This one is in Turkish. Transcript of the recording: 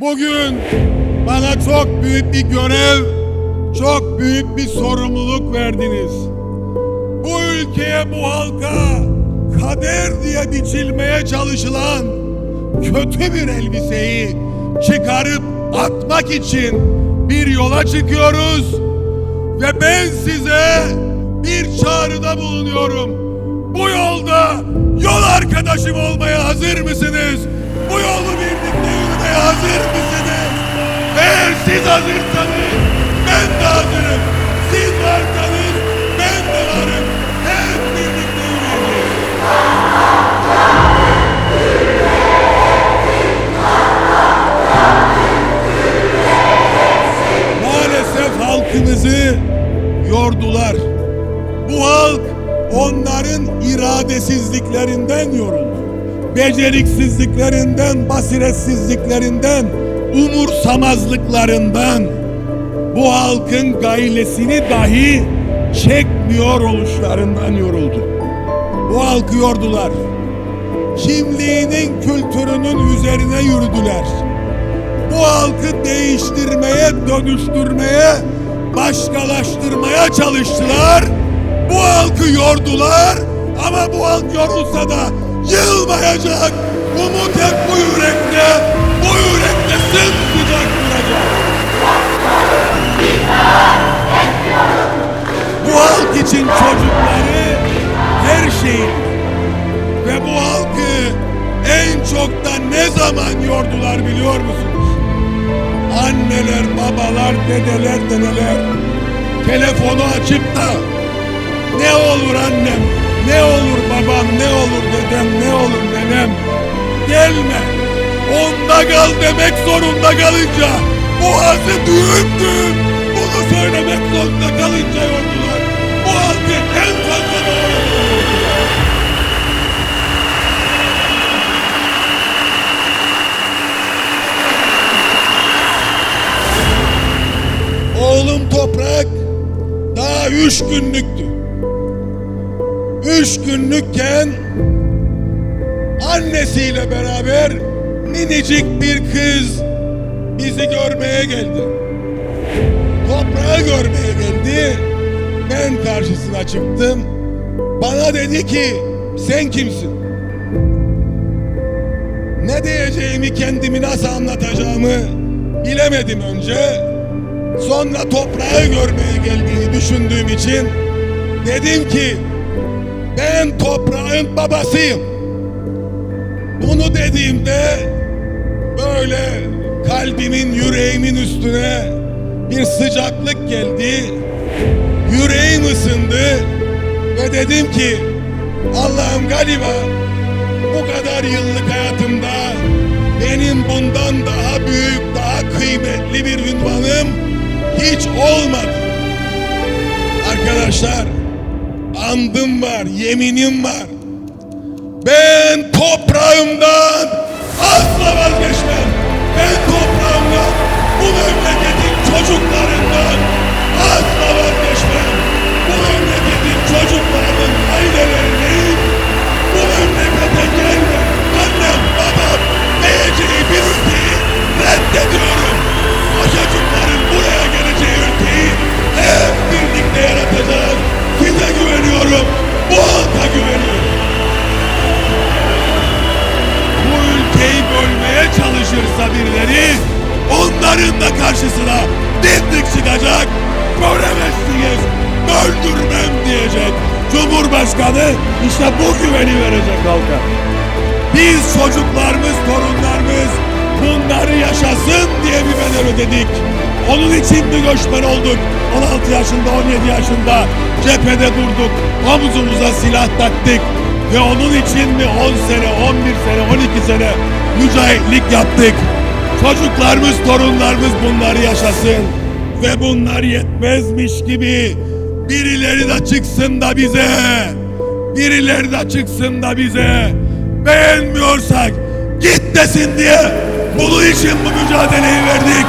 Bugün bana çok büyük bir görev, çok büyük bir sorumluluk verdiniz. Bu ülkeye, bu halka kader diye biçilmeye çalışılan kötü bir elbiseyi çıkarıp atmak için bir yola çıkıyoruz ve ben size bir çağrıda bulunuyorum. Bu yolda yol arkadaşım olmaya hazır mısınız? Bu yolu birlikte hazırsanız ben de hazırım. Siz varsanız ben de varım. Hep birlikte yürüyeceğiz. Maalesef halkımızı yordular. Bu halk onların iradesizliklerinden yoruldu. Beceriksizliklerinden, basiretsizliklerinden, umursamazlıklarından bu halkın gailesini dahi çekmiyor oluşlarından yoruldu. Bu halkı yordular. Kimliğinin kültürünün üzerine yürüdüler bu halkı değiştirmeye, dönüştürmeye, başkalaştırmaya çalıştılar. Bu halkı yordular ama bu halk yorulsa da yılmayacak. Umut hep bu yürekte, bu yürekte en çok da ne zaman yordular biliyor musunuz? Anneler, babalar, dedeler, dedeler telefonu açıp da ne olur annem, ne olur babam, ne olur dedem, ne olur nenem gelme. Onda kal demek zorunda kalınca boğazı düğüm düğüm bunu söylemek zorunda kalınca yordular. Bu üç günlüktü. Üç günlükken annesiyle beraber minicik bir kız bizi görmeye geldi. Toprağı görmeye geldi. Ben karşısına çıktım. Bana dedi ki sen kimsin? Ne diyeceğimi kendimi nasıl anlatacağımı bilemedim önce. Sonra toprağı görmeye geldiğini düşündüğüm için dedim ki ben toprağın babasıyım. Bunu dediğimde böyle kalbimin yüreğimin üstüne bir sıcaklık geldi. Yüreğim ısındı ve dedim ki Allah'ım galiba bu kadar yıllık hayatımda benim bundan daha büyük, daha kıymetli bir ünvanım hiç olmadı. Arkadaşlar, andım var, yeminim var. Ben toprağımdan asla vazgeçmem. Ben toprağımdan, onların da karşısına dimdik çıkacak. Göremezsiniz, öldürmem diyecek. Cumhurbaşkanı işte bu güveni verecek halka. Biz çocuklarımız, torunlarımız bunları yaşasın diye bir bedel ödedik. Onun için bir göçmen olduk. 16 yaşında, 17 yaşında cephede durduk. Omuzumuza silah taktık. Ve onun için mi 10 sene, 11 sene, 12 sene mücahitlik yaptık. Çocuklarımız, torunlarımız bunları yaşasın. Ve bunlar yetmezmiş gibi birileri de çıksın da bize, birileri de çıksın da bize beğenmiyorsak git desin diye bunun için bu mücadeleyi verdik.